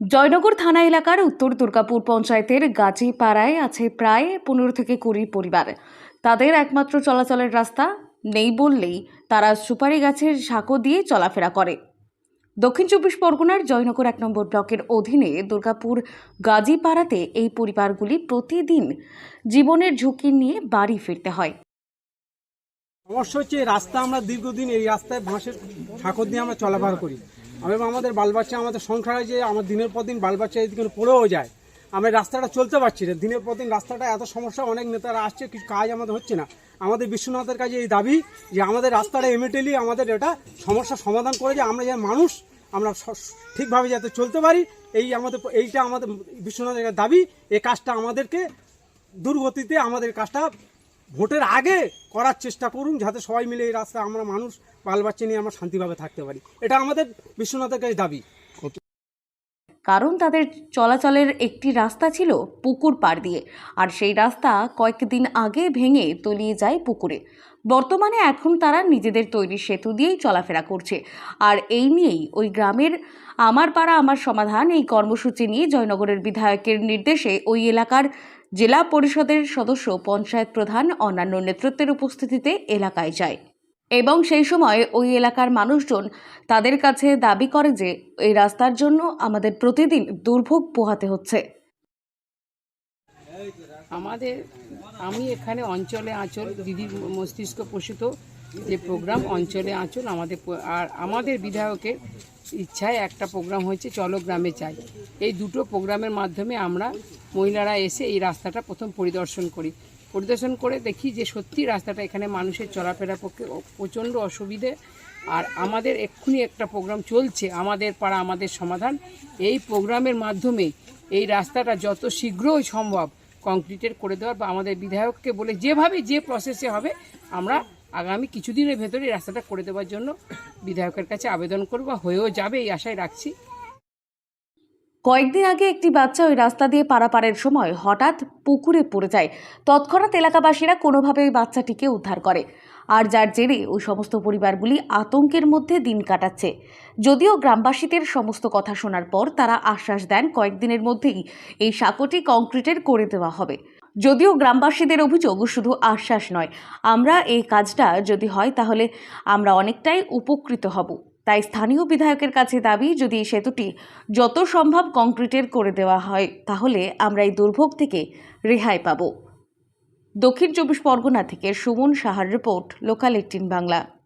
জয়নগর থানা এলাকার উত্তর দুর্গাপুর পঞ্চায়েতের গাজীপাড়ায় আছে প্রায় পনেরো থেকে কুড়ি পরিবার। তাদের একমাত্র চলাচলের রাস্তা নেই বললেই তারা সুপারি গাছের সাঁকো দিয়ে চলাফেরা করে। দক্ষিণ চব্বিশ পরগনার জয়নগর এক নম্বর ব্লকের অধীনে দুর্গাপুর গাজীপাড়াতে এই পরিবারগুলি প্রতিদিন জীবনের ঝুঁকি নিয়ে বাড়ি ফিরতে হয়। সমস্যা হচ্ছে রাস্তা আমরা দীর্ঘদিন এই রাস্তায় বাঁশের ঠাকুর দিয়ে আমরা চলাফেরা করি। এবং আমাদের বাল বাচ্চা আমাদের সংসার যে আমার দিনের পর দিন বাল বাচ্চা এদিকে পড়েও যায়। আমরা রাস্তাটা চলতে পারছি না। দিনের পর দিন রাস্তাটা এত সমস্যা, অনেক নেতারা আসছে, কিছু কাজ আমাদের হচ্ছে না। আমাদের বিশ্বনাথের কাছে এই দাবি যে আমাদের রাস্তাটা ইমিডিয়েটলি আমাদের এটা সমস্যার সমাধান করে যে আমরা যে মানুষ, আমরা ঠিকভাবে যাতে চলতে পারি। এই আমাদের এইটা আমাদের বিশ্বনাথের দাবি। এই কাজটা আমাদেরকে দুর্গতিতে আমাদের কাজটা ভোটের আগে করার চেষ্টা করুন যাতে সবাই মিলে এই রাস্তায় আমরা মানুষ, বাল বাচ্চা নিয়ে আমরা শান্তিভাবে থাকতে পারি। এটা আমাদের বিশ্বনাথের কাছে দাবি। কারণ তাদের চলাচলের একটি রাস্তা ছিল পুকুর পাড় দিয়ে, আর সেই রাস্তা কয়েকদিন আগে ভেঙে তলিয়ে যায় পুকুরে। বর্তমানে এখন তারা নিজেদের তৈরি সেতু দিয়েই চলাফেরা করছে, আর এই নিয়েই ওই গ্রামের আমার পাড়া, আমার সমাধান এই কর্মসূচি নিয়ে জয়নগরের বিধায়কের নির্দেশে ওই এলাকার জেলা পরিষদের সদস্য, পঞ্চায়েত প্রধান, অন্যান্য নেতৃত্বের উপস্থিতিতে এলাকায় যায়। এবং সেই সময় ওই এলাকার মানুষজন তাদের কাছে দাবি করে যে, এই রাস্তার জন্য আমাদের প্রতিদিন দুর্ভোগ পোহাতে হচ্ছে। আমাদের, আমি এখানে অঞ্চলে আঁচল দিদির মস্তিষ্ক পোষিত যে প্রোগ্রাম, অঞ্চলে আঁচল, আমাদের আর আমাদের বিধায়কের ইচ্ছায় একটা প্রোগ্রাম হয়েছে, চলো গ্রামে চাই এই দুটো প্রোগ্রামের মাধ্যমে আমরা মহিলারা এসে এই রাস্তাটা প্রথম পরিদর্শন করি। পরিদর্শন করে দেখি যে সত্যি রাস্তাটা এখানে মানুষের চলাফেরার পক্ষে প্রচণ্ড অসুবিধে। আর আমাদের এক্ষুনি একটা প্রোগ্রাম চলছে, আমাদের পাড়া, আমাদের সমাধান। এই প্রোগ্রামের মাধ্যমে এই রাস্তাটা যত শীঘ্রই সম্ভব কংক্রিটের করে দেওয়ার বা আমাদের বিধায়ককে বলে যেভাবে যে প্রসেসে হবে, আমরা আগামী কিছুদিনের ভেতরে রাস্তাটা করে দেওয়ার জন্য বিধায়কের কাছে আবেদন করব। হয়েও যাবে এই আশায় রাখছি। কয়েকদিন আগে একটি বাচ্চা ওই রাস্তা দিয়ে পারাপারের সময় হঠাৎ পুকুরে পড়ে যায়। তৎক্ষণাৎ এলাকাবাসীরা কোনোভাবে ওই বাচ্চাটিকে উদ্ধার করে। আর যার জেরে ওই সমস্ত পরিবারগুলি আতঙ্কের মধ্যে দিন কাটাচ্ছে। যদিও গ্রামবাসীদের সমস্ত কথা শোনার পর তারা আশ্বাস দেন কয়েকদিনের মধ্যেই এই সাঁকোটি কংক্রিটের করে দেওয়া হবে। যদিও গ্রামবাসীদের অভিযোগ শুধু আশ্বাস নয়, আমরা এই কাজটা যদি হয় তাহলে আমরা অনেকটাই উপকৃত হব। তাই স্থানীয় বিধায়কের কাছে দাবি, যদি এই সেতুটি যত সম্ভব কংক্রিটের করে দেওয়া হয়, তাহলে আমরা এই দুর্ভোগ থেকে রেহাই পাব। দক্ষিণ চব্বিশ পরগনা থেকে সুমন সাহার রিপোর্ট, লোকাল এইটিন বাংলা।